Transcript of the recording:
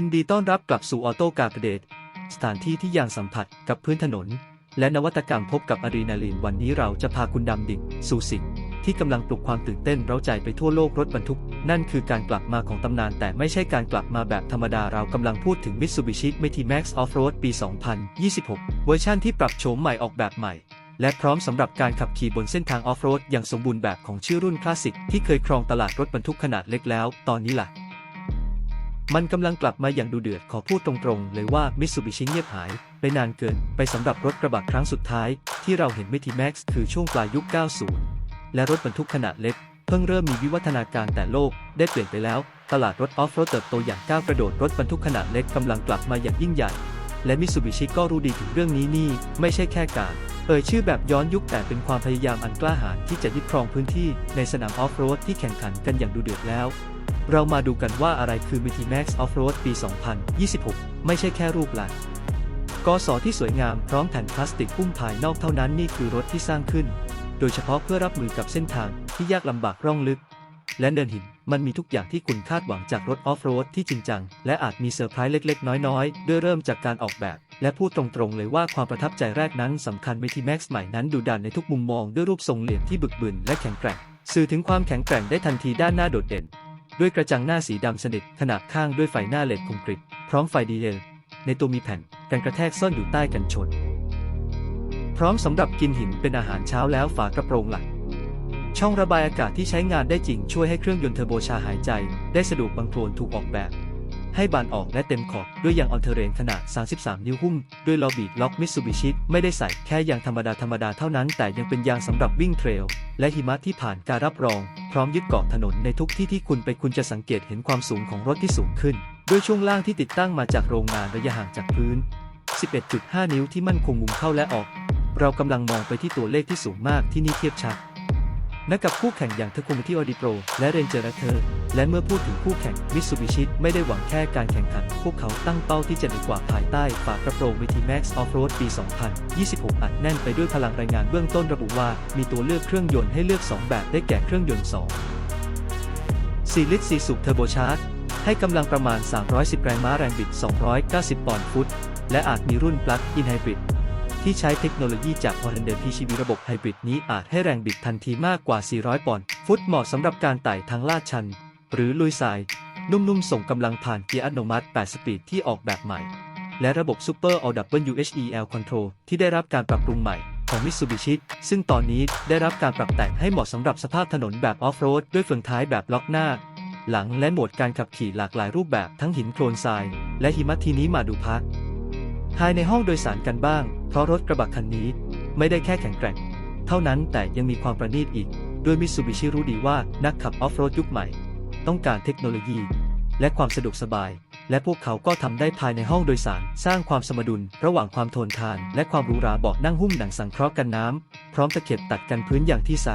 ยินดีต้อนรับกลับสู่ออโต้การ์เดตสถานที่ที่ยังสัมผัสกับพื้นถนน และนวัตกรรมพบกับอะดรีนาลีนวันนี้เราจะพาคุณดำดิ่งสู่สิ่งที่กำลังปลุกความตื่นเต้นเร้าใจไปทั่วโลกรถบรรทุก นั่นคือการกลับมาของตำนาน แต่ไม่ใช่การกลับมาแบบธรรมดาเรากำลังพูดถึง Mitsubishi m e t i Max Off-road ปี 2026 เวอร์ชันที่ปรับโฉมใหม่ออกแบบใหม่ และพร้อมสำหรับการขับขี่บนเส้นทางออฟโรดอย่างสมบูรณ์แบบของชื่อรุ่นคลาสสิกที่เคยครองตลาดรถบรรทุกขนาดเล็กแล้ว ตอนนี้ล่ะ มันกำลังกลับมาอย่างดูเดือดขอพูดตรงๆ เลยว่า Mitsubishi เงียบหายไปนานเกินไปสำหรับรถกระบะครั้งสุดท้าย ที่เราเห็น m e t i Max คือช่วงปลายยุค 90 และรถบรรทุกขนาดเล็ก เพิ่งเริ่มมีวิวัฒนาการแต่โลกได้เปลี่ยนไปแล้ว ตลาดรถออฟโรดเติบโตอย่างก้าวกระโดดรถบรรทุกขนาดเล็กกำลังกลับมาอย่างยิ่งใหญ่ และ Mitsubishi ก็รู้ดีถึงเรื่องนี้นี่ ไม่ใช่แค่การเอ่ยชื่อแบบย้อนยุคแต่เป็นความพยายามอันกล้าหาญที่จะยึดครองพื้นที่ในสนามออฟโรดที่แข่งขันกันอย่างดุเดือดแล้ว เรามาดูกันว่าอะไรคือ m i t i Max Off-road ปี 2026 ไม่ใช่แค่รูปลักษณ์กสที่สวยงามพร้อมแผ่นพลาสติกพุ่มภายนอกเท่านั้นนี่คือรถที่สร้างขึ้น โดยเฉพาะเพื่อรับมือกับเส้นทางที่ยากลำบากร่องลึก และเดินหิน มันมีทุกอย่างที่คุณคาดหวังจากรถออฟโรดที่จริงจัง และอาจมีเซอร์ไพรส์เล็ก ๆ น้อย ๆ ด้วยเริ่มจากการออกแบบ และพูดตรงๆ เลยว่าความประทับใจแรกนั้นสำคัญ m e t i Max ใหม่นั้นดูดันในทุกมุมมองด้วยรูปทรงเหลี่ยมที่บึกบึนและแข็งแกร่ง สื่อถึงความแข็งแกร่งได้ทันทีด้านหน้าโดดเด่น ด้วยกระจังหน้าสีดำสนิทขนาดข้างด้วยไฟหน้าเลดคมกริบพร้อมไฟดีเทลในตัวมีแผ่นกันกระแทกซ่อนอยู่ใต้กันชน พร้อมสำหรับกินหินเป็นอาหารเช้าแล้วฝากระโปรงหลังช่องระบายอากาศที่ใช้งานได้จริงช่วยให้เครื่องยนต์เทอร์โบชาหายใจ ได้สะดวกบางโคลนถูกออกแบบ ให้บานออกและเต็มขอบด้วยยางออนเทเรนขนาด 33 นิ้วหุ้ม ด้วยล้อบีดล็อกมิตซูบิชิไม่ได้ใส่แค่ยางธรรมดาธรรมดาเท่านั้น แต่ยังเป็นยางสำหรับวิ่งเทรล และหิมะที่ผ่านการรับรอง พร้อมยึดเกาะถนนในทุกที่ที่คุณไปคุณจะสังเกตเห็นความสูงของรถที่สูงขึ้น ด้วยช่วงล่างที่ติดตั้งมาจากโรงงานระยะห่างจากพื้น 11.5 นิ้วที่มั่นคงมุมเข้าและออก เรากำลังมองไปที่ตัวเลขที่สูงมากที่นี่เทียบชัด นักกับคู่แข่งอย่างเทอร์โคมิตี้ออดิโปรและเรนเจอร์เธอร์และเมื่อพูดถึงคู่แข่งมิ t ซูบิชิไม่ได้หวังแค่การแข่งขัน พวกเขาตั้งเป้าที่จะเหนือกว่าภายใต้ฝากระโปรงวิธีแม็กซ์ออฟโรดปี 2026 อัดแน่นไปด้วยพลังรายงานเบื้องต้นระบุว่า มีตัวเลือกเครื่องยนต์ให้เลือก 2 แบบได้แก่เครื่องยนต์ 2 4 ลิตร 4 สูบเทอร์โบชาร์จให้กำลังประมาณ 310 แรงม้าแรงบิด 290 ปอนด์ฟุต และอาจมีรุ่นปลั๊กอินไฮบริด ที่ใช้เทคโนโลยีจาก Hollander PHEV ระบบไฮบริดนี้อาจให้แรงบิดทันทีมากกว่า 400 ปอนด์ฟุตเหมาะสำหรับการไต่ทางลาดชัน หรือลุยทราย นุ่มๆ ส่งกำลังผ่านเกียร์อัตโนมัติ 8 สปีดที่ออกแบบใหม่ และระบบ Super All WHEL Control ที่ได้รับการปรับปรุงใหม่ของ Mitsubishi ซึ่งตอนนี้ได้รับการปรับแต่งให้เหมาะสำหรับสภาพถนนแบบออฟโรดด้วยเฟืองท้ายแบบล็อกหน้า หลังและโหมดการขับขี่หลากหลายรูปแบบทั้งหินโคลนทราย และหิมะทีนี้มาดูพักภายในห้องโดยสารกันบ้าง เพราะรถกระบะคันนี้ไม่ได้แค่แข็งแกร่ง เท่านั้นแต่ยังมีความประณีตอีก ด้วยมิ t ซูบิชิรู้ดีว่านักขับออฟโรดยุคใหม่ ต้องการเทคโนโลยี และความสะดวกสบาย และพวกเขาก็ทำได้ภายในห้องโดยสาร สร้างความสมดุล ระหว่างความทนทาน และความหรูหราเบาะนั่งหุ้มหนังสังเคราะห์กันน้ำพร้อมตะเข็บตัดกันพื้นอย่างที่สะ